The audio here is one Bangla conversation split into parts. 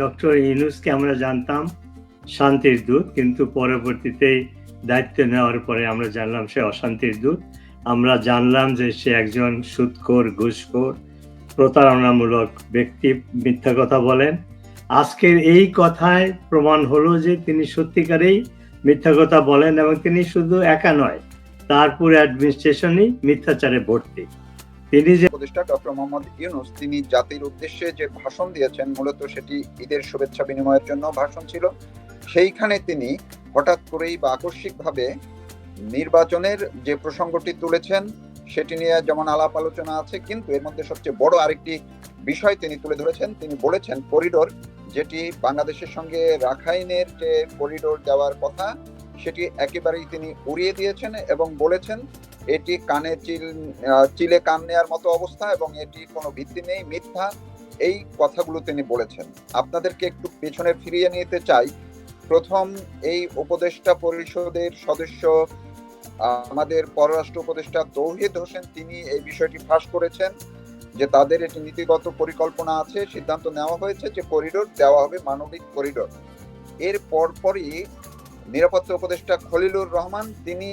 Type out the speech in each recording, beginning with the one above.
ডক্টর ইউনুসকে আমরা জানতাম, শান্তির দূত, কিন্তু পরবর্তীতে দায়িত্ব নেওয়ার পরে আমরা জানলাম সে অশান্তির দূত। আমরা জানলাম যে সে একজন সুদখোর ঘুষখোর, প্রতারণামূলক ব্যক্তি, মিথ্যা কথা বলেন। আজকের এই কথায় প্রমাণ হলো যে তিনি সত্যিকারেই মিথ্যা কথা বলেন এবং তিনি শুধু একা নয় তার পুরো অ্যাডমিনিস্ট্রেশনই মিথ্যাচারে ভর্তি। উপদেষ্টা ডক্টর মোহাম্মদ ইউনুস, তিনি জাতির উদ্দেশ্যে যে ভাষণ দিয়েছেন, মূলত সেটি ঈদের শুভেচ্ছা বিনিময়ের জন্য ভাষণ ছিল। সেইখানে তিনি হঠাৎ করেই বা আকস্মিকভাবে নির্বাচনের যে প্রসঙ্গটি তুলেছেন, সেটি নিয়ে যেমন আলাপ আলোচনা আছে, কিন্তু এর মধ্যে সবচেয়ে বড় আরেকটি বিষয় তিনি তুলে ধরেছেন। তিনি বলেছেন, করিডোর যেটি বাংলাদেশের সঙ্গে রাখাইনের যে করিডোর দেওয়ার কথা সেটি একেবারেই তিনি উড়িয়ে দিয়েছেন এবং বলেছেন, এটি কানে চিল চিলে কান নেওয়ার মতো অবস্থা এবং এটি কোনো ভিত্তি নেই, মিথ্যা। এই কথাগুলো তিনি বলেছেন। আপনাদেরকে একটু পেছনে ফিরিয়ে নিতে চাই। প্রথম, এই উপদেষ্টা পরিষদের সদস্য আমাদের পররাষ্ট্র উপদেষ্টা তৌহিদ হোসেন, তিনি এই বিষয়টি ফাঁস করেছেন যে তাদের এটি নীতিগত পরিকল্পনা আছে, সিদ্ধান্ত নেওয়া হয়েছে যে করিডোর দেওয়া হবে মানবিক করিডোর। এর পরপরই নিরাপত্তা উপদেষ্টা খলিলুর রহমান, তিনি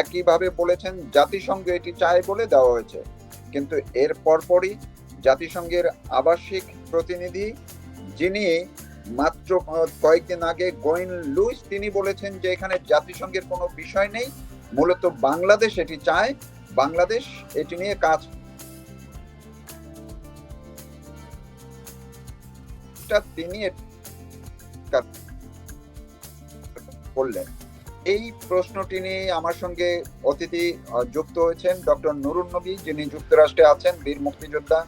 একইভাবে বলেছেন, জাতিসংঘ এটি চায় বলে দেওয়া হয়েছে। কিন্তু এর পরপরই জাতিসংঘের আবাসিক প্রতিনিধি যিনি মাত্র কয়েকদিন আগে গোয়েন লুইস, তিনি বলেছেন যে এখানে জাতিসংঘের কোনো বিষয় নেই। মূলত বাংলাদেশ এটি চায়। বাংলাদেশ এটি নিয়ে কাজ তিনি করলেন এই প্রশ্নটি নিয়ে আমার সঙ্গে অতিথি যুক্ত হয়েছেন ডক্টর নুরুন নবী যিনি যুক্তরাষ্ট্রে আছেন বীর মুক্তিযোদ্ধা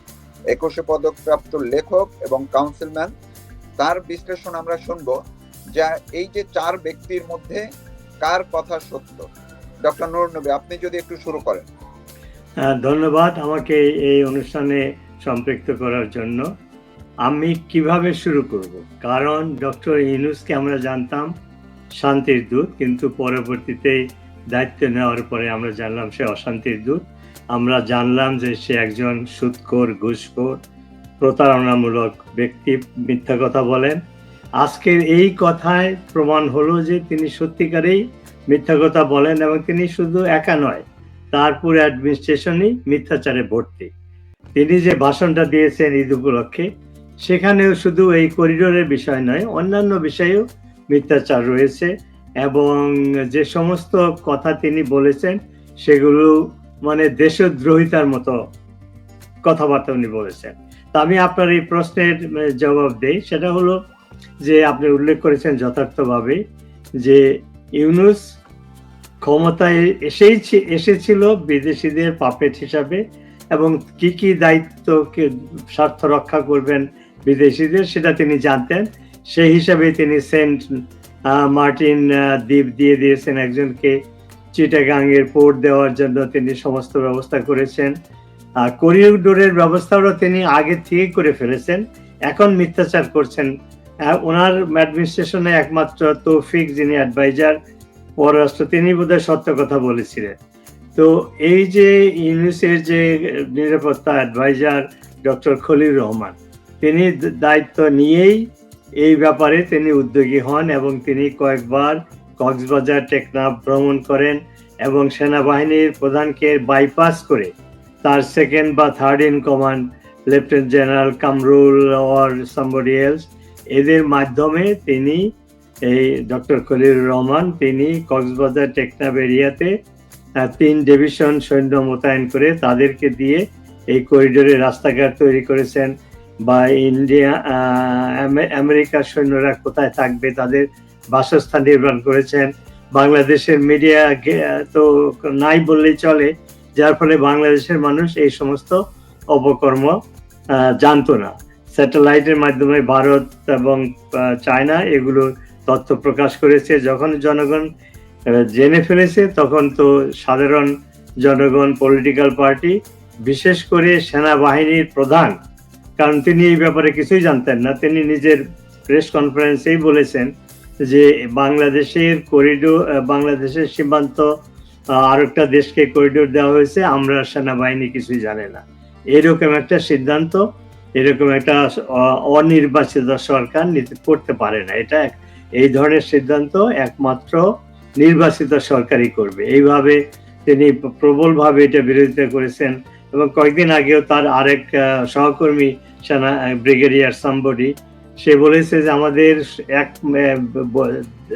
একুশে পদকপ্রাপ্ত লেখক এবং কাউন্সিলম্যান। তার বিশ্লেষণ আমরা শুনব যা এই যে চার ব্যক্তির মধ্যে কার কথা সত্য। ডক্টর নুরুন নবী আপনি যদি একটু শুরু করেন। আহ, ধন্যবাদ আমাকে এই অনুষ্ঠানে সম্পৃক্ত করার জন্য। আমি কীভাবে শুরু করব? কারণ ডক্টর ইউনুসকে আমরা জানতাম শান্তির দূত, কিন্তু পরবর্তীতে দায়িত্ব নেওয়ার পরে আমরা জানলাম সে অশান্তির দূত। আমরা জানলাম যে সে একজন সুদখোর ঘুষখোর, প্রতারণামূলক ব্যক্তি, মিথ্যা কথা বলেন। আজকের এই কথায় প্রমাণ হলো যে তিনি সত্যিকারেই মিথ্যা কথা বলেন এবং তিনি শুধু একা নয় তার পুরো অ্যাডমিনিস্ট্রেশনই মিথ্যাচারে ভর্তি। তিনি যে ভাষণটা দিয়েছেন ঈদ উপলক্ষে, সেখানেও শুধু এই করিডোরের বিষয় নয়, অন্যান্য বিষয়েও মিথ্যাচার রয়েছে এবং যে সমস্ত কথা তিনি বলেছেন, সেগুলো মানে দেশদ্রোহিতার মতো কথাবার্তা উনি বলেছেন। তা আমি আপনার এই প্রশ্নের জবাব দেই। সেটা হলো যে আপনি উল্লেখ করেছেন যথার্থভাবে যে ইউনুস ক্ষমতায় এসেই এসেছিল বিদেশিদের পাপেট হিসাবে এবং কি কি দায়িত্বকে স্বার্থ রক্ষা করবেন বিদেশিদের সেটা তিনি জানতেন। সেই হিসাবে তিনি সেন্ট মার্টিন দ্বীপ দিয়ে দিয়েছেন একজনকে। চিটাগাঙ্গের পোর্ট দেওয়ার জন্য তিনি সমস্ত ব্যবস্থা করেছেন। করিডোরের ব্যবস্থাও তিনি আগে থেকে করে ফেলেছেন। এখন মিথ্যাচার করছেন। ওনার অ্যাডমিনিস্ট্রেশনে একমাত্র তৌফিক যিনি অ্যাডভাইজার, পররাষ্ট্র তিনি বোধহয় সত্য কথা বলেছিলেন। তো এই যে ইউনিসের যে নিরাপত্তা অ্যাডভাইজার ডক্টর খলিল রহমান, তিনি দায়িত্ব নিয়েই এই ব্যাপারে তিনি উদ্যোগী হন এবং তিনি কয়েকবার কক্সবাজার টেকনাফ ভ্রমণ করেন এবং সেনাবাহিনীর প্রধানকে বাইপাস করে তার সেকেন্ড বা third in command lieutenant general Kamrul or somebody else এদের মাধ্যমে তিনি এই ডক্টর খলিল রহমান তিনি কক্সবাজার টেকনাফ এরিয়াতে তিন ডিভিশন সৈন্য মোতায়েন করে তাদেরকে দিয়ে এই করিডোরে রাস্তাঘাট তৈরি করেছেন। বা ইন্ডিয়া আমেরিকার সৈন্যরা কোথায় থাকবে, তাদের বাসস্থান নির্মাণ করেছেন। বাংলাদেশের মিডিয়া তো নাই বললেই চলে, যার ফলে বাংলাদেশের মানুষ এই সমস্ত অপকর্ম জানতো না। স্যাটেলাইটের মাধ্যমে ভারত এবং চায়না এগুলো তথ্য প্রকাশ করেছে। যখন জনগণ জেনে ফেলেছে, তখন তো সাধারণ জনগণ, পলিটিক্যাল পার্টি, বিশেষ করে সেনাবাহিনীর প্রধান কারণ তিনি এই ব্যাপারে কিছুই জানতেন না। তিনি নিজের প্রেস কনফারেন্সেই বলেছেন যে বাংলাদেশের করিডোর বাংলাদেশের সীমান্ত আর একটা দেশকে করিডোর দেওয়া হয়েছে, আমরা সেনাবাহিনী কিছুই জানে না। এরকম একটা সিদ্ধান্ত, এরকম একটা অনির্বাচিত সরকার নিতে করতে পারে না। এটা এই ধরনের সিদ্ধান্ত একমাত্র নির্বাচিত সরকারই করবে। এইভাবে তিনি প্রবলভাবে এটা বিরোধিতা করেছেন। এবং কয়েকদিন আগেও তার আরেক সহকর্মী সেনা ব্রিগেডিয়ার সাম্বডি সে বলেছে যে আমাদের এক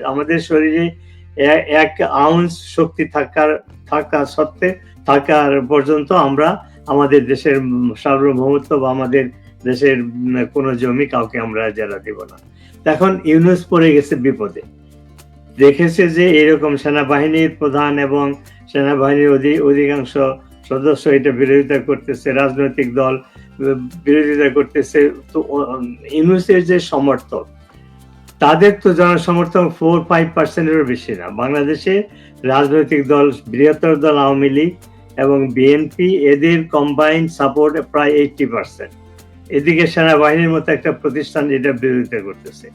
আমাদের শরীরে এক আউন্স শক্তি থাকার, থাকা সত্ত্বে, থাকার পর্যন্ত আমরা আমাদের দেশের সার্বভৌমত্ব বা আমাদের দেশের কোনো জমি কাউকে আমরা যারা দেব না। এখন ইউনুস পড়ে গেছে বিপদে। দেখেছে যে এরকম সেনাবাহিনীর প্রধান এবং সেনাবাহিনীর অধি- অধিকাংশ সদস্য এটা বিরোধিতা করতেছে, রাজনৈতিক দল বিরোধিতা করতেছে। তো ইউনুসের যে সমর্থক, তাদের তো জনসমর্থন ফোর ফাইভ পার্সেন্টেরও বেশি না। বাংলাদেশে রাজনৈতিক দল, বৃহত্তর দল আওয়ামী লীগ এবং বিএনপি, এদের কম্বাইন সাপোর্ট প্রায় এইটটি পার্সেন্ট এদিকে সেনাবাহিনীর মতো একটা প্রতিষ্ঠান এটা বিরোধিতা করতেছে।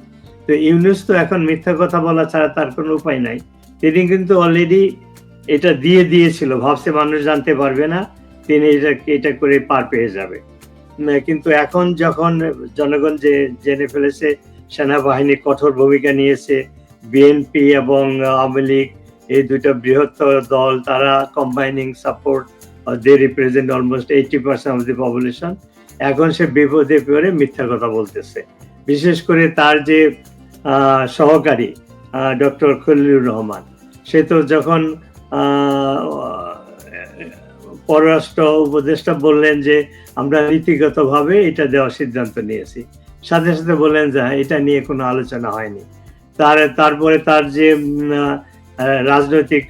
তো ইউনুস তো এখন মিথ্যা কথা বলা ছাড়া তার কোনো উপায় নাই। তিনি কিন্তু অলরেডি এটা দিয়ে দিয়েছিল, ভাবছে মানুষ জানতে পারবে না, তিনি এটা এটা করে পার পেয়ে যাবে। কিন্তু এখন যখন জনগণ যে জেনে ফেলেছে, সেনাবাহিনী কঠোর ভূমিকা নিয়েছে, বিএনপি এবং আওয়ামী লীগ, এই দুইটা বৃহত্তর দল, তারা combining support they represent almost eighty percent of the population এখন সে বিপদে পড়ে মিথ্যা কথা বলতেছে। বিশেষ করে তার যে সহকারী ডক্টর খলিলুর রহমান, সে তো যখন পররাষ্ট্র উপদেষ্টা বললেন যে আমরা নীতিগতভাবে এটা দেওয়ার সিদ্ধান্ত নিয়েছি। সাথে সাথে বললেন যে হ্যাঁ, এটা নিয়ে কোনো আলোচনা হয়নি। তার তারপরে তার যে রাজনৈতিক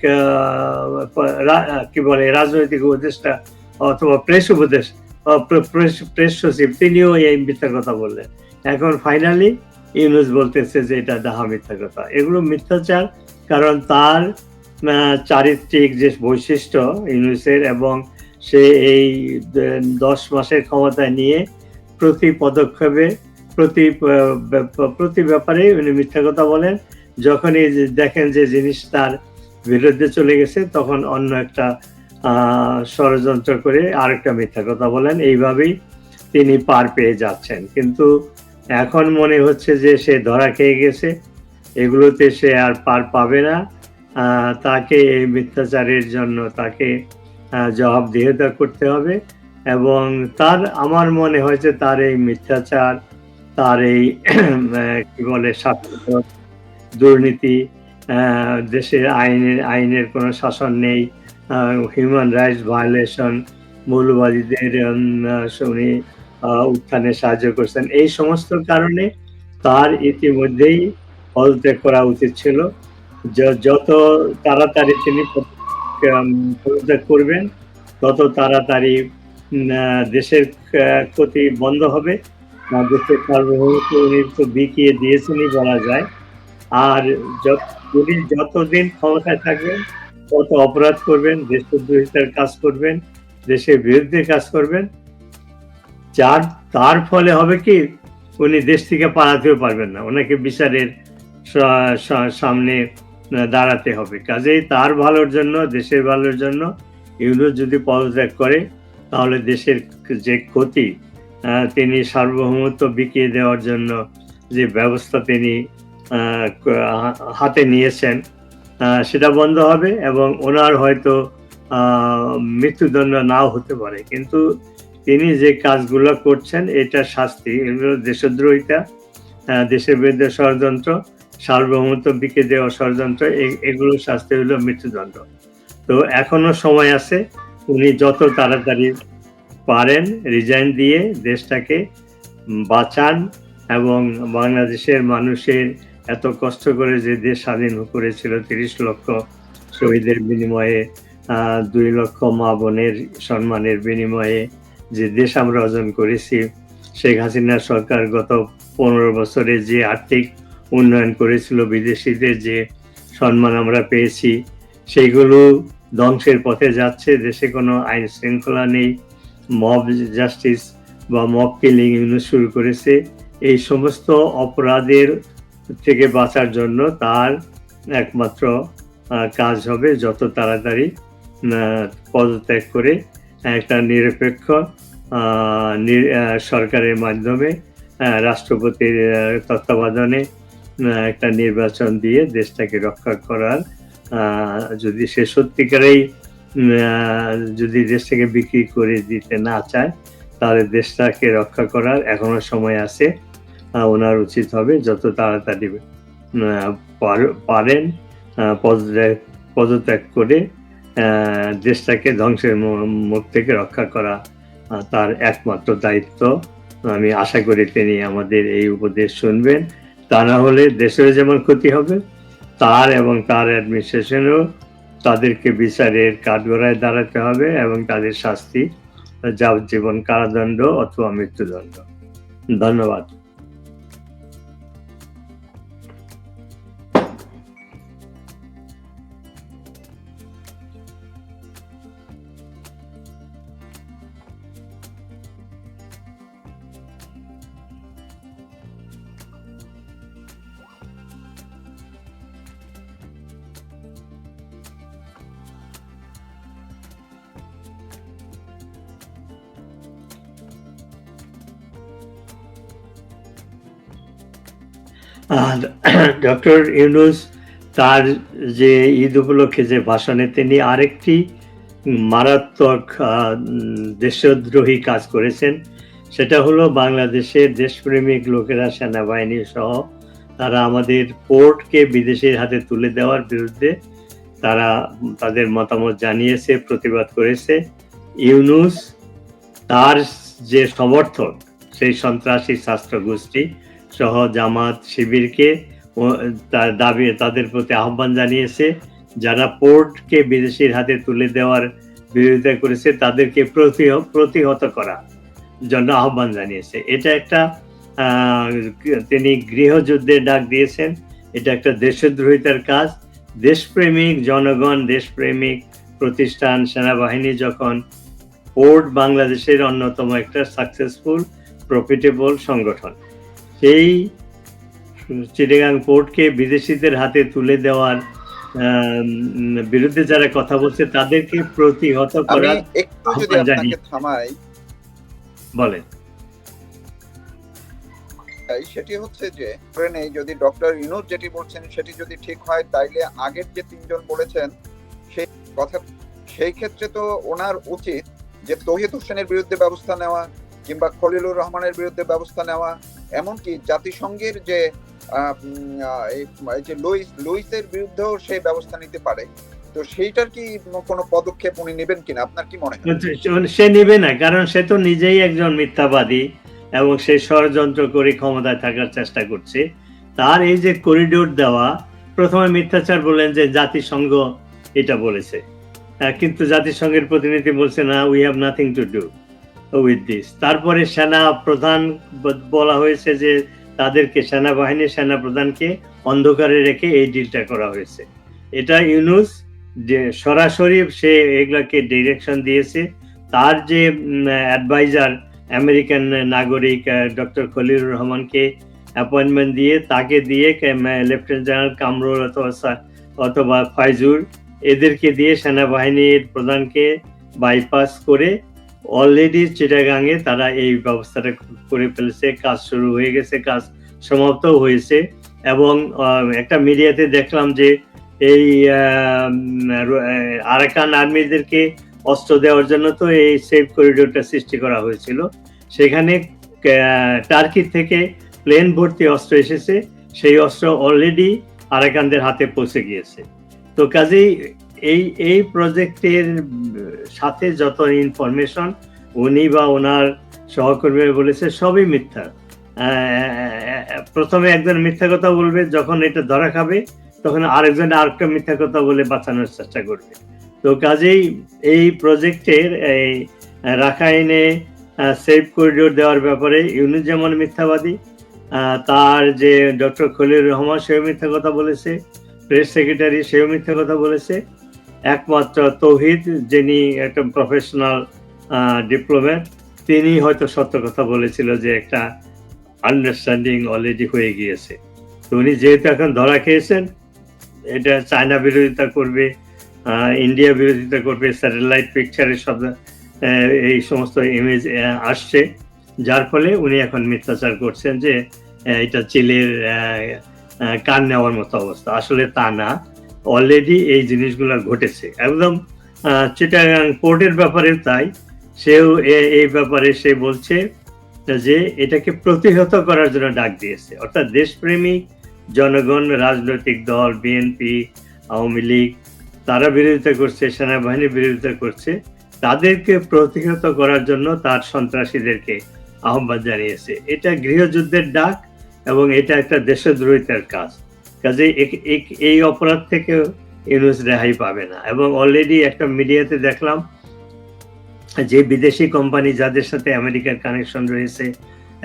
কি বলে রাজনৈতিক উপদেষ্টা অথবা প্রেস উপদেশ প্রেস সচিব তিনিও এই মিথ্যা কথা বললেন। এখন ফাইনালি ইউনুস বলতেছে যে এটা ডাহা মিথ্যা কথা। এগুলো মিথ্যাচার কারণ তার চারিত্রিক যে বৈশিষ্ট্য ইউনুসের এবং সে এই দশ মাসের ক্ষমতায় নিয়ে প্রতি পদক্ষেপে, প্রতি প্রতি ব্যাপারে উনি মিথ্যা কথা বলেন। যখনই দেখেন যে জিনিস তার বিরুদ্ধে চলে গেছে, তখন অন্য একটা ষড়যন্ত্র করে আরেকটা মিথ্যা কথা বলেন। এইভাবেই তিনি পার পেয়ে যাচ্ছেন। কিন্তু এখন মনে হচ্ছে যে সে ধরা খেয়ে গেছে। এগুলোতে সে আর পার পাবে না। তাকে মিথ্যাচারের জন্য তাকে জবাবদিহিতা করতে হবে এবং তার, আমার মনে হয়েছে তার এই মিথ্যাচার, তার এই কি বলে, স্বার্থপর দুর্নীতি দেশের আইনের আইনের কোনো শাসন নেই হিউম্যান রাইটস ভায়োলেশন মৌলবাদীদের উনি উত্থানে সাহায্য করছেন। এই সমস্ত কারণে তার ইতিমধ্যেই পদত্যাগ করা উচিত ছিল। যত তাড়াতাড়ি তিনি পদত্যাগ করবেন, তত তাড়াতাড়ি দেশের ক্ষতি বন্ধ হবে। দেশের সার্বভৌমত্ব উনি তো বিকিয়ে দিয়েছেনই বলা যায়। আর উনি যতদিন ক্ষমতায় থাকবেন, তত অপরাধ করবেন দেশদ্রোহিতার কাজ করবেন, দেশের বিরুদ্ধে কাজ করবেন। যার, তার ফলে হবে কি, উনি দেশ থেকে পালাতেও পারবেন না। ওনাকে বিচারের সামনে দাঁড়াতে হবে। কাজেই তার ভালোর জন্য, দেশের ভালোর জন্য ইউনুস যদি পদত্যাগ করে, তাহলে দেশের যে ক্ষতি তিনি সার্বভৌমত্ব বিকিয়ে দেওয়ার জন্য যে ব্যবস্থা তিনি হাতে নিয়েছেন সেটা বন্ধ হবে এবং ওনার হয়তো মৃত্যুদণ্ড নাও হতে পারে। কিন্তু তিনি যে কাজগুলো করছেন, এটা শাস্তি, এগুলো দেশদ্রোহিতা দেশের বিরুদ্ধে ষড়যন্ত্র সার্বভৌমত্ব বিকে দেওয়া ষড়যন্ত্র এগুলো শাস্তি হলো মৃত্যুদণ্ড। তো এখনও সময় আছে, উনি যত তাড়াতাড়ি পারেন রিজাইন দিয়ে দেশটাকে বাঁচান এবং বাংলাদেশের মানুষের এত কষ্ট করে যে দেশ স্বাধীন করেছিল, তিরিশ লক্ষ শহীদের বিনিময়ে দুই লক্ষ মা বোনের সম্মানের বিনিময়ে যে দেশ আমরা অর্জন করেছি, শেখ হাসিনা সরকার গত পনেরো বছরে যে আর্থিক উন্নয়ন করেছিল বিদেশিদের যে সম্মান আমরা পেয়েছি, সেইগুলো ধ্বংসের পথে যাচ্ছে, দেশে কোনো আইন শৃঙ্খলা নেই মব জাস্টিস বা মব কিলিং ইউনিট শুরু করেছে। এই সমস্ত অপরাধের থেকে বাঁচার জন্য তার একমাত্র কাজ হবে যত তাড়াতাড়ি পদত্যাগ করে একটা নিরপেক্ষ সরকারের মাধ্যমে রাষ্ট্রপতির তত্ত্বাবধানে একটা নির্বাচন দিয়ে দেশটাকে রক্ষা করার যদি সে সত্যিকারেই যদি দেশটাকে বিক্রি করে দিতে না চায়, তাহলে দেশটাকে রক্ষা করার এখনও সময় আছে ওনার উচিত হবে যত তাড়াতাড়ি পার- পারেন পদত্যাগ পদত্যাগ করে দেশটাকে ধ্বংসের মুখ থেকে রক্ষা করা তার একমাত্র দায়িত্ব। আমি আশা করি তিনি আমাদের এই উপদেশ শুনবেন। তা না হলে দেশের যেমন ক্ষতি হবে, তার এবং তার অ্যাডমিনিস্ট্রেশনও তাদেরকে বিচারের কাঠগড়ায় দাঁড়াতে হবে এবং তাদের শাস্তি, যাবজ্জীবন কারাদণ্ড অথবা মৃত্যুদণ্ড। ধন্যবাদ। ডক্টর ইউনুস তার যে ঈদ উপলক্ষে যে ভাষণে তিনি আরেকটি মারাত্মক দেশদ্রোহী কাজ করেছেন। সেটা হলো বাংলাদেশের দেশপ্রেমিক লোকেরা সেনাবাহিনী সহ তারা আমাদের পোর্টকে বিদেশের হাতে তুলে দেওয়ার বিরুদ্ধে তারা তাদের মতামত জানিয়েছে, প্রতিবাদ করেছে। ইউনুস তার যে সমর্থক, সেই সন্ত্রাসী ছাত্র গোষ্ঠী সহ জামাত শিবিরকে তার দাবি, তাদের প্রতি আহ্বান জানিয়েছে। যারা পোর্টকে বিদেশির হাতে তুলে দেওয়ার বিরোধিতা করেছে, তাদেরকে প্রতি- প্রতিহত করা জন্য আহ্বান জানিয়েছে। এটা একটা তিনি গৃহযুদ্ধের ডাক দিয়েছেন। এটা একটা দেশদ্রোহিতার কাজ। দেশপ্রেমিক জনগণ, দেশপ্রেমিক প্রতিষ্ঠান, সেনাবাহিনী যখন পোর্ট বাংলাদেশের অন্যতম একটা সাকসেসফুল প্রফিটেবল সংগঠন সেই চিটাগাং পোর্টকে বিদেশিদের হাতে তুলে দেওয়ার বিরুদ্ধে যারা কথা বলছে তাদেরকে প্রতিহত করার যদি আহ্বান জানিয়ে- থামাই। বলেন। সেটি হচ্ছে যে ধরে নেই যদি ডক্টর ইউনুস যেটি বলছেন সেটি যদি ঠিক হয় তাইলে আগের যে তিনজন বলেছেন সেই কথা সেই ক্ষেত্রে তো ওনার উচিত যে তহিদ হোসেনের বিরুদ্ধে ব্যবস্থা নেওয়া কিংবা খলিলুর রহমানের বিরুদ্ধে ব্যবস্থা নেওয়া এমনকি জাতিসংঘের যে যে লুইস, লুইসের বিরুদ্ধেও সে ব্যবস্থা নিতে পারে। তো সেইটার কি কোনো পদক্ষেপ উনি নেবেন কিনা? আপনার কি মনে হয়? সে নিবে না, কারণ সে তো নিজেই একজন মিথ্যাবাদী এবং সে ষড়যন্ত্র করে ক্ষমতায় থাকার চেষ্টা করছে। তার এই যে করিডোর দেওয়া, প্রথমে মিথ্যাচার বললেন যে জাতিসংঘ এটা বলেছে। কিন্তু জাতিসংঘের প্রতিনিধি বলছে, না we have nothing to do with this তারপরে সেনা প্রধান বলা হয়েছে যে তাদেরকে সেনাবাহিনীর সেনা প্রধানকে অন্ধকারে রেখে এই ডিলটা করা হয়েছে। এটা ইউনুস যে সরাসরি সে এগুলাকে ডিরেকশন দিয়েছে। তার যে অ্যাডভাইজার আমেরিকান নাগরিক ডক্টর খলিলুর রহমানকে অ্যাপয়েন্টমেন্ট দিয়ে তাকে দিয়ে লেফটেন্যান্ট জেনারেল কামরুল অথবা অথবা ফাইজুর এদেরকে দিয়ে সেনাবাহিনীর প্রধানকে বাইপাস করে অলরেডি চিটাগাঙে তারা এই ব্যবস্থাটা করে ফেলেছে, কাজ শুরু হয়ে গেছে, কাজ সমাপ্ত হয়েছে। এবং একটা মিডিয়াতে দেখলাম যে এই আরাকান আর্মিদেরকে অস্ত্র দেওয়ার জন্য তো এই সেফ করিডোরটা সৃষ্টি করা হয়েছিল। সেখানে টার্কি থেকে প্লেন ভর্তি অস্ত্র এসেছে। সেই অস্ত্র অলরেডি আরাকানদের হাতে পৌঁছে গিয়েছে। তো কাজেই এই এই প্রজেক্টের সাথে যত ইনফরমেশন উনি বা ওনার সহকর্মীরা বলেছে, সবই মিথ্যা। প্রথমে একজন মিথ্যা কথা বলবে, যখন এটা ধরা খাবে, তখন আরেকজন আরেকটা মিথ্যা কথা বলে বাঁচানোর চেষ্টা করবে। তো কাজেই এই প্রজেক্টের এই, রাখাইনে সেফ করিডোর দেওয়ার ব্যাপারে ইউনুস যেমন মিথ্যাবাদী তার যে ডক্টর খলিল রহমান সেও মিথ্যা কথা বলেছে প্রেস সেক্রেটারি সেও মিথ্যা কথা বলেছে একমাত্র তৌহিদ, যিনি একটা প্রফেশনাল ডিপ্লোম্যাট তিনি হয়তো সত্য কথা বলেছিল যে একটা আন্ডারস্ট্যান্ডিং অলরেডি হয়ে গিয়েছে। তো উনি যেহেতু এখন ধরা খেয়েছেন, এটা চায়না বিরোধিতা করবে ইন্ডিয়া বিরোধিতা করবে স্যাটেলাইট পিকচারের সব এই সমস্ত ইমেজ আসছে। যার ফলে উনি এখন মিথ্যাচার করছেন যে এটা চিলের কান নেওয়ার মতো অবস্থা। আসলে তা না। অলরেডি এই জিনিসগুলো ঘটেছে। একদম চিটাগাং পোর্টের ব্যাপারে তাই। সেও এই ব্যাপারে সে বলছে যে এটাকে প্রতিহত করার জন্য ডাক দিয়েছে। অর্থাৎ দেশপ্রেমিক, জনগণ, রাজনৈতিক দল বিএনপি আওয়ামী লীগ, তারা বিরোধিতা করছে, সেনাবাহিনী বিরোধিতা করছে, তাদেরকে প্রতিহত করার জন্য তার সন্ত্রাসীদেরকে আহ্বান জানিয়েছে। এটা গৃহযুদ্ধের ডাক এবং এটা একটা দেশদ্রোহিতার কাজ। কাজে এই অপরাধ থেকে ইউনুস রেহাই পাবে না। এবং অলরেডি একটা মিডিয়াতে দেখলাম যে বিদেশি কোম্পানি যাদের সাথে আমেরিকার কানেকশন রয়েছে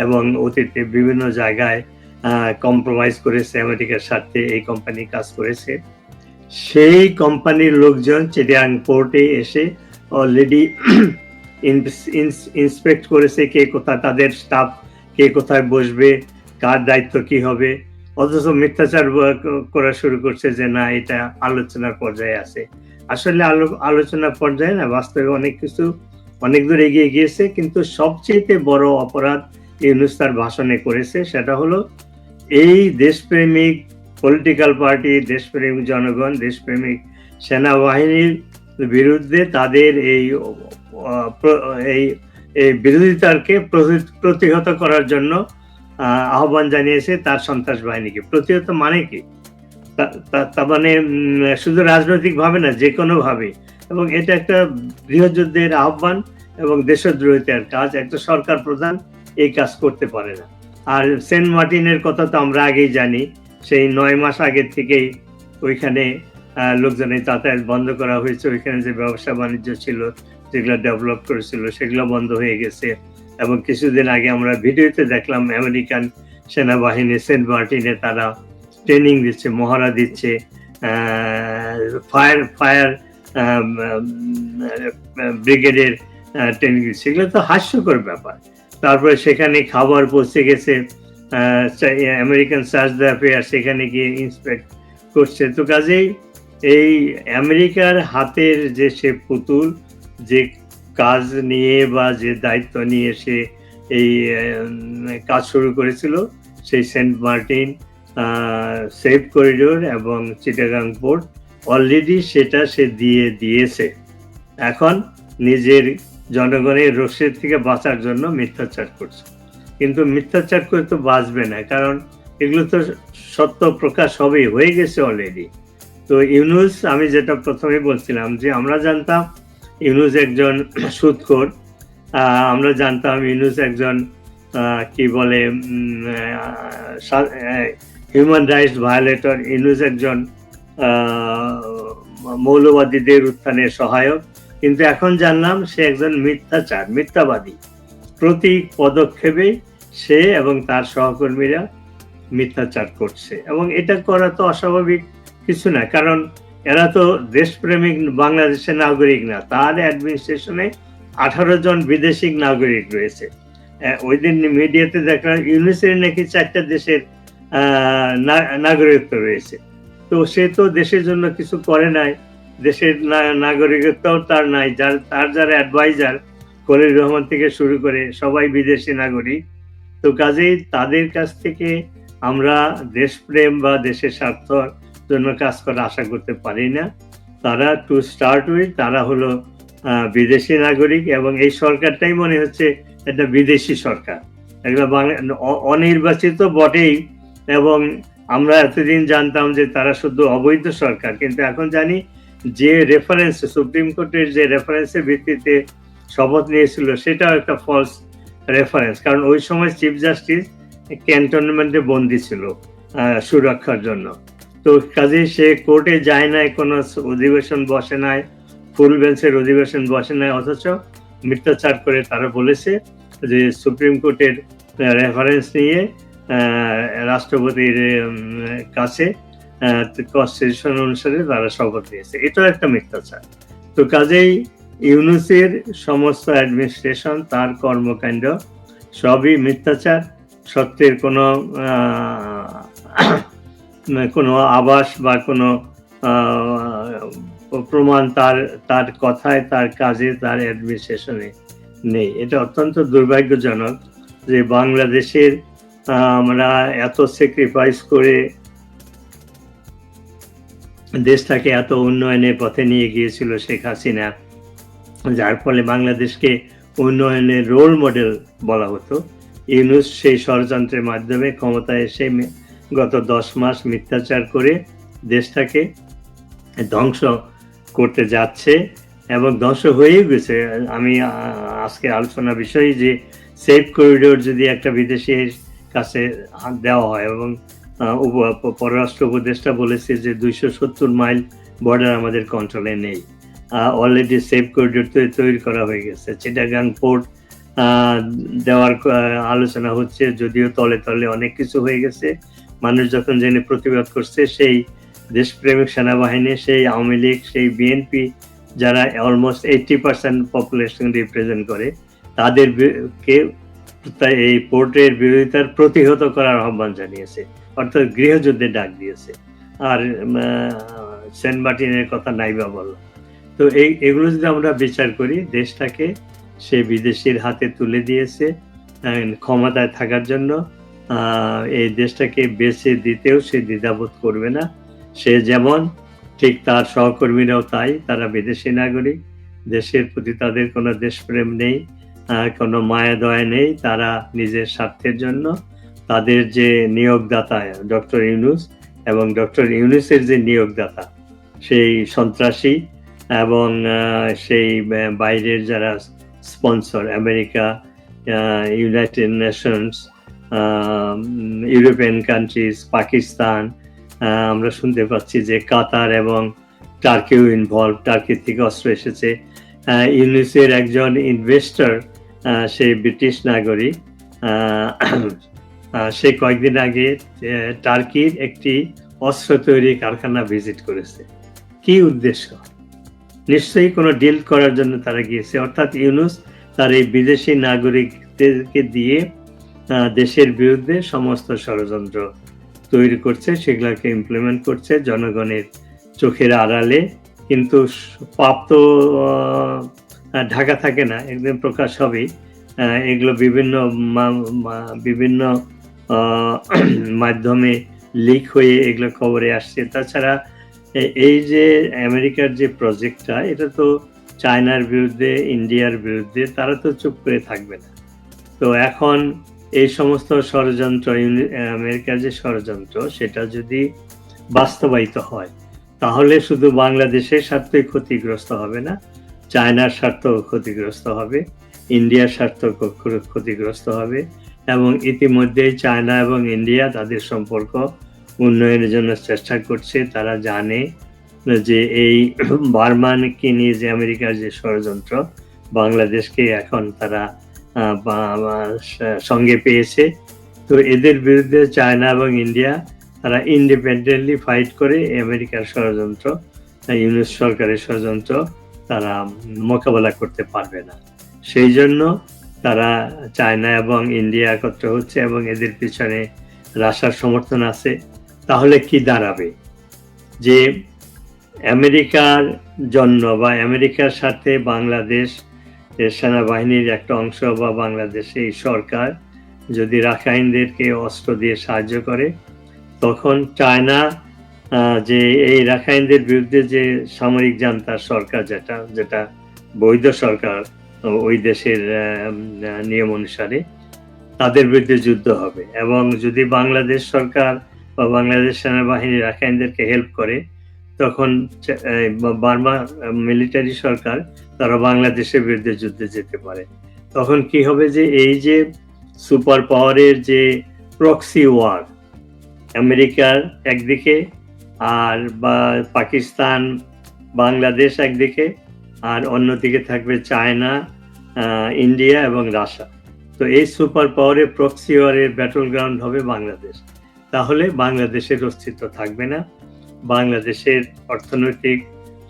এবং অতীতে বিভিন্ন জায়গায় কম্প্রোমাইজ করেছে আমেরিকার স্বার্থে এই কোম্পানি কাজ করেছে, সেই কোম্পানির লোকজন চিডিয়াং পোর্টে এসে অলরেডি ইন্সপেক্ট করেছে কে কোথায় তাদের স্টাফ কে কোথায় বসবে, কার দায়িত্ব কি হবে অথচ মিথ্যাচার করা শুরু করছে যে না, এটা আলোচনার পর্যায়ে আছে। আসলে আলো- আলোচনা পর্যায়ে না, বাস্তবে অনেক কিছু অনেক দূর এগিয়ে গিয়েছে, কিন্তু সবচেয়ে বড় অপরাধ ইউনুস তার ভাষণে করেছে, সেটা হলো এই দেশপ্রেমিক পলিটিক্যাল পার্টি দেশপ্রেমিক জনগণ, দেশপ্রেমিক সেনাবাহিনীর বিরুদ্ধে তাদের এই এই বিরোধিতাকে প্রতি- প্রতিহত করার জন্য আহ্বান জানিয়েছে তার সন্ত্রাস বাহিনীকে। প্রতিহত মানে কি? তার মানে শুধু রাজনৈতিক ভাবে না, যে কোনো ভাবে এবং এটা একটা গৃহযুদ্ধের আহ্বান এবং দেশদ্রোহিতার কাজ। একটা সরকার প্রধান এই কাজ করতে পারে না। আর সেন্ট মার্টিনের কথা তো আমরা আগেই জানি, সেই নয় মাস আগে থেকেই ওইখানে লোকজনের যাতায়াত বন্ধ করা হয়েছে। ওইখানে যে ব্যবসা বাণিজ্য ছিল, যেগুলো ডেভেলপ করেছিল, সেগুলো বন্ধ হয়ে গেছে। এবং কিছুদিন আগে আমরা ভিডিওতে দেখলাম আমেরিকান সেনাবাহিনী সেন্ট মার্টিনে তারা ট্রেনিং দিচ্ছে, মহড়া দিচ্ছে ফায়ার ফায়ার ব্রিগেডের ট্রেনিং দিচ্ছে। এগুলো তো হাস্যকর ব্যাপার। তারপরে সেখানে খাবার পৌঁছে গেছে আমেরিকান সার্চ অ্যাফেয়ার সেখানে গিয়ে ইন্সপেক্ট করছে। তো কাজেই এই আমেরিকার হাতের যে সে পুতুল, যে কাজ নিয়ে বা যে দায়িত্ব নিয়ে সে এই কাজ শুরু করেছিল, সেই সেন্ট মার্টিন সেফ করিডোর এবং চিটাগাং পোর্ট, অলরেডি সেটা সে দিয়ে দিয়েছে। এখন নিজের জনগণের রোষের থেকে বাঁচার জন্য মিথ্যাচার করছে। কিন্তু মিথ্যাচার করে তো বাঁচবে না, কারণ এগুলো তো সত্য প্রকাশ হবেই, হয়ে গেছে অলরেডি। তো ইউনুস, আমি যেটা প্রথমে বলছিলাম যে আমরা জানতাম ইউনুস একজন সুদখোর আমরা জানতাম ইউনুস একজন কি বলে হিউম্যান রাইটস ভায়োলেটর ইউনুস একজন মৌলবাদীদের উত্থানের সহায়ক। কিন্তু এখন জানলাম সে একজন মিথ্যাচার, মিথ্যাবাদী। প্রতি পদক্ষেপে সে এবং তার সহকর্মীরা মিথ্যাচার করছে। এবং এটা করা তো অস্বাভাবিক কিছু না, কারণ এরা তো দেশপ্রেমিক বাংলাদেশের নাগরিক না, তার অ্যাডমিনিস্ট্রেশনে আঠারো জন বিদেশি নাগরিক রয়েছে। ওই দিন মিডিয়াতে দেখলাম ইউনিসের নাকি চারটা দেশের নাগরিকত্ব রয়েছে। তো সে তো দেশের জন্য কিছু করে নাই, দেশের নাগরিকত্বও তার নাই, যার, তার যারা অ্যাডভাইজার খলিল রহমান থেকে শুরু করে সবাই বিদেশি নাগরিক। তো কাজেই তাদের কাছ থেকে আমরা দেশপ্রেম বা দেশের স্বার্থ জন্য কাজ করা আশা করতে পারি না। তারা টু স্টার্ট উইথ তারা হলো বিদেশি নাগরিক এবং এই সরকারটাই মনে হচ্ছে একটা বিদেশি সরকার। একটা অনির্বাচিত বটেই এবং আমরা এতদিন জানতাম যে তারা শুধু অবৈধ সরকার, কিন্তু এখন জানি যে রেফারেন্স সুপ্রিম কোর্টের যে রেফারেন্সের ভিত্তিতে শপথ নিয়েছিল, সেটাও একটা ফলস রেফারেন্স কারণ ওই সময় চিফ জাস্টিস ক্যান্টনমেন্টে বন্দি ছিল সুরক্ষার জন্য। তো কাজে সে কোর্টে যায় নাই, কোনো অধিবেশন বসে নাই, ফুল বেঞ্চের অধিবেশন বসে নাই, অথচ মিথ্যাচার করে তারা বলেছে যে সুপ্রিম কোর্টের রেফারেন্স নিয়ে রাষ্ট্রপতির কাছে কনস্টিটিউশন অনুসারে তারা শপথ নিয়েছে। এটাও একটা মিথ্যাচার। তো কাজেই ইউনুসের সমস্ত অ্যাডমিনিস্ট্রেশন তার কর্মকাণ্ড সবই মিথ্যাচার। সত্যের কোনো কোনো আবাস বা কোনো প্রমাণ তার তার কথায়, তার কাজে, তার অ্যাডমিনিস্ট্রেশনে নেই। এটা অত্যন্ত দুর্ভাগ্যজনক যে বাংলাদেশের আমরা এত স্যাক্রিফাইস করে দেশটাকে এত উন্নয়নের পথে নিয়ে গিয়েছিল শেখ হাসিনা, যার ফলে বাংলাদেশকে উন্নয়নের রোল মডেল বলা হতো। ইউনুস সেই ষড়যন্ত্রের মাধ্যমে ক্ষমতায় এসে গত দশ মাস মিথ্যাচার করে দেশটাকে ধ্বংস করতে যাচ্ছে এবং ধ্বংস হয়েই গেছে। আমি আজকে আলোচনা বিষয় যে সেফ করিডোর যদি একটা বিদেশির কাছে দেওয়া হয় এবং পররাষ্ট্র উপদেষ্টা বলেছে যে দুইশো সত্তর মাইল বর্ডার আমাদের কন্ট্রোলে নেই। অলরেডি সেফ করিডোর তৈরি করা হয়ে গেছে। চিটাগাং পোর্ট দেওয়ার আলোচনা হচ্ছে, যদিও তলে তলে অনেক কিছু হয়ে গেছে। মানুষ যখন জেনে প্রতিবাদ করছে, সেই দেশপ্রেমিক সেনাবাহিনী, সেই আওয়ামী লীগ, সেই বিএনপি যারা almost eighty percent population represent করে, তাদের কে তাই এই পোর্টের বিরোধিতার প্রতিহত করার আহ্বান জানিয়েছে। অর্থাৎ গৃহযুদ্ধে ডাক দিয়েছে। আর সেন্ট মার্টিনের কথা নাইবা বললাম তো এই, এগুলো যদি আমরা বিচার করি, দেশটাকে সে বিদেশির হাতে তুলে দিয়েছে ক্ষমতায় থাকার জন্য। এই দেশটাকে বেছে দিতেও সে দ্বিধাবোধ করবে না। সে যেমন ঠিক তার সহকর্মীরাও তাই, তারা বিদেশি নাগরিক, দেশের প্রতি তাদের কোনো দেশপ্রেম নেই কোনো মায়া দয়া নেই, তারা নিজের স্বার্থের জন্য তাদের যে নিয়োগদাতা ডক্টর ইউনুস এবং ডক্টর ইউনুসের যে নিয়োগদাতা, সেই সন্ত্রাসী এবং সেই বাইরের যারা sponsor, America United Nations European countries Pakistan আমরা শুনতে পাচ্ছি যে কাতার এবং টার্কিও ইনভলভ টার্কি থেকে অস্ত্র এসেছে। ইউনিসের একজন ইনভেস্টর সে ব্রিটিশ নাগরিক সে কয়েকদিন আগে টার্কির একটি অস্ত্র তৈরি কারখানা ভিজিট করেছে। কি উদ্দেশ্য? নিশ্চয়ই কোনো ডিল করার জন্য তারা গিয়েছে। অর্থাৎ ইউনুস তার এই বিদেশি নাগরিকদেরকে দিয়ে দেশের বিরুদ্ধে সমস্ত ষড়যন্ত্র তৈরি করছে, সেগুলোকে ইমপ্লিমেন্ট করছে, জনগণের চোখের আড়ালে। কিন্তু পাপ তো ঢাকা থাকে না, একদিন প্রকাশ হবে। এগুলো বিভিন্ন বিভিন্ন মাধ্যমে লিক হয়ে এগুলো খবরে আসছে। তাছাড়া এই যে আমেরিকার যে প্রজেক্টটা এটা তো চায়নার বিরুদ্ধে, ইন্ডিয়ার বিরুদ্ধে, তারা তো চুপ করে থাকবে না। তো এখন এই সমস্ত ষড়যন্ত্র আমেরিকার যে ষড়যন্ত্র, সেটা যদি বাস্তবায়িত হয়, তাহলে শুধু বাংলাদেশের স্বার্থই ক্ষতিগ্রস্ত হবে না, চায়নার স্বার্থ ক্ষতিগ্রস্ত হবে, ইন্ডিয়ার স্বার্থ ক্ষতিগ্রস্ত হবে, এবং ইতিমধ্যেই চায়না এবং ইন্ডিয়া তাদের সম্পর্ক উন্নয়নের জন্য চেষ্টা করছে। তারা জানে যে এই বার্মানকে নিয়ে যে আমেরিকার যে ষড়যন্ত্র, বাংলাদেশকে এখন তারা সঙ্গে পেয়েছে। তো এদের বিরুদ্ধে চায়না এবং ইন্ডিয়া তারা ইন্ডিপেন্ডেন্টলি ফাইট করে আমেরিকার ষড়যন্ত্র আহ, সরকারের ষড়যন্ত্র তারা মোকাবেলা করতে পারবে না। সেই জন্য তারা চায়না এবং ইন্ডিয়া একত্র হচ্ছে এবং এদের পিছনে রাশার সমর্থন আছে। তাহলে কি দাঁড়াবে? যে আমেরিকার জন্য বা আমেরিকার সাথে বাংলাদেশ এর সেনাবাহিনীর একটা অংশ বা বাংলাদেশে এই সরকার যদি রাখাইনদেরকে অস্ত্র দিয়ে সাহায্য করে, তখন চায়না যে এই রাখাইনদের বিরুদ্ধে যে সামরিক জান্তার সরকার যেটা যেটা বৈধ সরকার ওই দেশের নিয়ম অনুসারে তাদের বিরুদ্ধে যুদ্ধ হবে। এবং যদি বাংলাদেশ সরকার বা বাংলাদেশ সেনাবাহিনী রাখাইনদেরকে হেল্প করে তখন বার্মা মিলিটারি সরকার তারা বাংলাদেশের বিরুদ্ধে যুদ্ধে যেতে পারে। তখন কি হবে যে, এই যে সুপার পাওয়ারের যে প্রক্সি ওয়ার আমেরিকার একদিকে আর বা, পাকিস্তান, বাংলাদেশ একদিকে আর অন্যদিকে থাকবে চায়না ইন্ডিয়া এবং রাশিয়া। তো এই সুপার পাওয়ারের প্রক্সি ওয়ারের ব্যাটল গ্রাউন্ড হবে বাংলাদেশ। তাহলে বাংলাদেশের অস্তিত্ব থাকবে না। বাংলাদেশের অর্থনৈতিক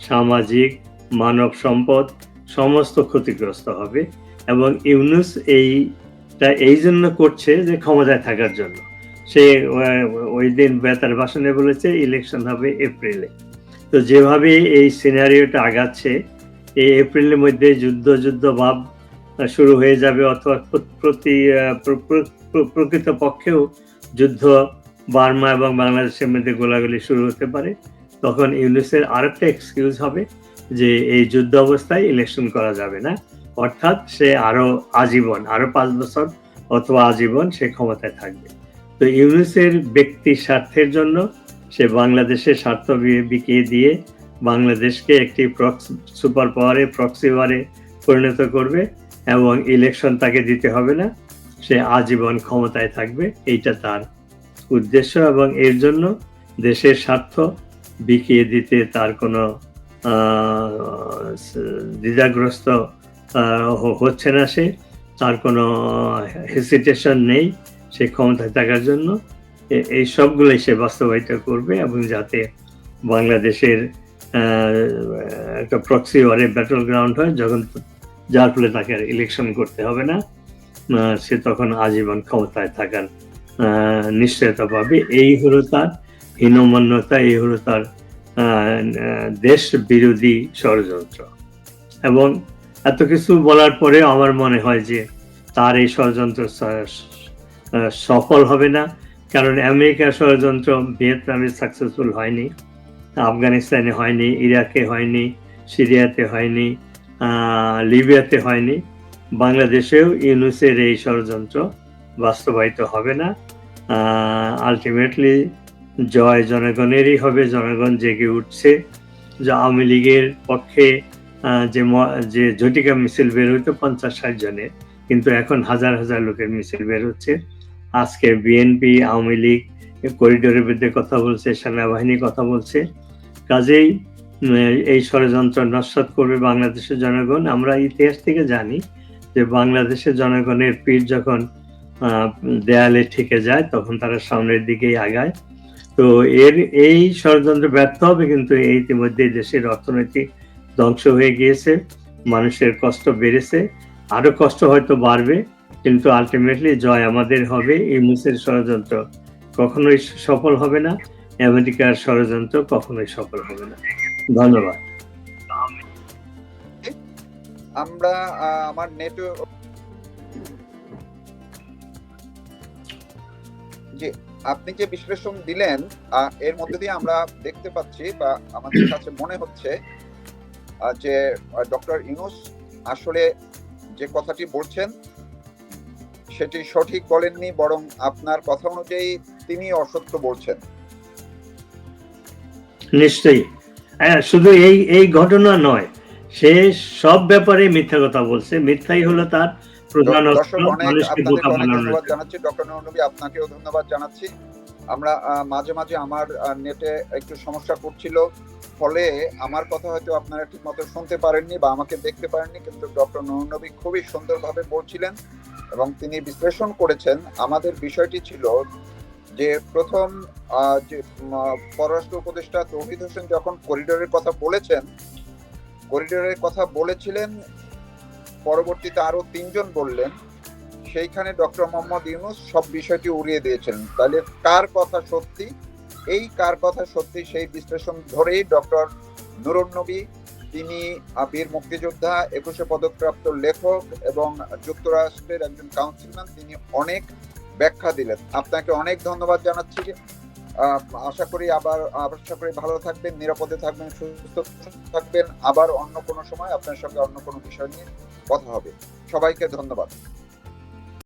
সামাজিক মানব সম্পদ সমস্ত ক্ষতিগ্রস্ত হবে এবং ইউনুস এইটা এই জন্য করছে যে ক্ষমতায় থাকার জন্য। সে ওই দিন বেতার ভাষণে বলেছে ইলেকশন হবে এপ্রিলে তো যেভাবে এই সিনারিওটা আগাচ্ছে এই এপ্রিলের মধ্যে যুদ্ধ যুদ্ধ ভাব শুরু হয়ে যাবে অথবা প্রতি আহ, প্র- প্র- প্র- প্রকৃত পক্ষেও যুদ্ধ বার্মা এবং বাংলাদেশের মধ্যে গোলাগুলি শুরু হতে পারে। তখন ইউনিসের আরেকটা এক্সকিউজ হবে যে এই যুদ্ধ অবস্থায় ইলেকশন করা যাবে না। অর্থাৎ সে আরও আজীবন, আরও পাঁচ বছর অথবা আজীবন সে ক্ষমতায় থাকবে। তো ইউনিসের ব্যক্তি স্বার্থের জন্য সে বাংলাদেশের স্বার্থ বিকিয়ে দিয়ে বাংলাদেশকে একটি প্রক্স সুপার পাওয়ারে প্রক্সি ওয়ারে পরিণত করবে এবং ইলেকশন তাকে দিতে হবে না। সে আজীবন ক্ষমতায় থাকবে, এইটা তার উদ্দেশ্য এবং এর জন্য দেশের স্বার্থ বিকিয়ে দিতে তার কোনো দ্বিধাগ্রস্ত হচ্ছে না সে। তার কোনো হেসিটেশন নেই সে ক্ষমতায় থাকার জন্য। এই সবগুলোই সে বাস্তবায়িত করবে এবং যাতে বাংলাদেশের একটা প্রক্সি ওয়ারে ব্যাটল গ্রাউন্ড হয়, যখন যার ফলে তাকে আর ইলেকশন করতে হবে না। সে তখন আজীবন ক্ষমতায় থাকার নিশ্চয়তা পাবে। এই হলো তার হীনমান্যতা, এই হলো তার দেশ বিরোধী ষড়যন্ত্র। এবং এত কিছু বলার পরে আমার মনে হয় যে তার এই ষড়যন্ত্র সফল হবে না। কারণ আমেরিকার ষড়যন্ত্র ভিয়েতনামে সাকসেসফুল হয়নি, আফগানিস্তানে হয়নি, ইরাকে হয়নি, সিরিয়াতে হয়নি লিবিয়াতে হয়নি। বাংলাদেশেও ইউনুসের এই ষড়যন্ত্র বাস্তবায়িত হবে না। আলটিমেটলি জয় জনগণেরই হবে, জনগণ জেগে উঠছে। যে আওয়ামী লীগের পক্ষে যে যে ঝটিকা মিছিল বের হইতো পঞ্চাশ ষাট জনের কিন্তু এখন হাজার হাজার লোকের মিছিল বের হচ্ছে। আজকে বিএনপি আওয়ামী লীগ করিডোরের বিরুদ্ধে কথা বলছে, সেনাবাহিনী কথা বলছে। কাজেই এই ষড়যন্ত্র নস্বাত করবে বাংলাদেশের জনগণ। আমরা ইতিহাস থেকে জানি যে বাংলাদেশের জনগণের পিঠ যখন দেয়ালে ঠেকে যায়, তখন তারা সামনের দিকেই আগায়। তো এর, এই ষড়যন্ত্র ব্যর্থ হবে, কিন্তু এই ইতিমধ্যে দেশের অর্থনৈতিক ধ্বংস হয়ে গিয়েছে, মানুষের কষ্ট বেড়েছে, আরও কষ্ট হয়তো বাড়বে, কিন্তু আলটিমেটলি জয় আমাদের হবে ইউনুসের ষড়যন্ত্র কখনোই সফল হবে না, আমেরিকার ষড়যন্ত্র কখনোই সফল হবে না। ধন্যবাদ। আমরা আমার নেট জি আপনি যে বিশ্লেষণ দিলেন এর মধ্যে দিয়ে আমরা দেখতে পাচ্ছি বা আমাদের কাছে মনে হচ্ছে যে ডক্টর ইউনুস আসলে যে কথাটি বলছেন সেটি সঠিক বলেননি বরং আপনার কথা অনুযায়ী তিনি অসত্য বলছেন। নিশ্চয়ই। হ্যাঁ শুধু এই এই ঘটনা নয় সে সব ব্যাপারে মিথ্যা কথা বলছে। মিথ্যাই হলো তার প্রধান অস্ত্র দর্শক মানুষকে বোকা অনেক বানানোর ধন্যবাদ জন্য। জানাচ্ছি। ডক্টর নবী আপনাকেও ধন্যবাদ জানাচ্ছি। আমরা মাঝে মাঝে আমার নেটে একটু সমস্যা করছিল। ফলে আমার কথা হয়তো আপনারা ঠিক মতো শুনতে পারেননি বা আমাকে দেখতে পারেননি কিন্তু ডক্টর নবী খুবই সুন্দরভাবে বলছিলেন এবং তিনি বিশ্লেষণ করেছেন। আমাদের বিষয়টি ছিল যে প্রথম যে পররাষ্ট্র উপদেষ্টা তৌহিদ হোসেন যখন করিডোরের কথা বলেছেন করিডোরের কথা বলেছিলেন পরবর্তীতে আরও তিনজন বললেন, সেইখানে ডক্টর মোহাম্মদ ইউনুস সব বিষয়টি উড়িয়ে দিয়েছেন তাহলে কার কথা সত্যি? এই কার কথা সত্যি সেই বিশ্লেষণ ধরেই ডক্টর নুরুন নবী, তিনি বীর মুক্তিযোদ্ধা, একুশে পদকপ্রাপ্ত লেখক এবং যুক্তরাষ্ট্রের একজন কাউন্সিলম্যান তিনি অনেক ব্যাখ্যা দিলেন। আপনাকে অনেক ধন্যবাদ জানাচ্ছি। আশা করি আবার, আশা করি ভালো থাকবেন, নিরাপদে থাকবেন, সুস্থ থাকবেন। আবার অন্য কোনো সময় আপনার সঙ্গে অন্য কোনো বিষয় নিয়ে কথা হবে। সবাইকে ধন্যবাদ।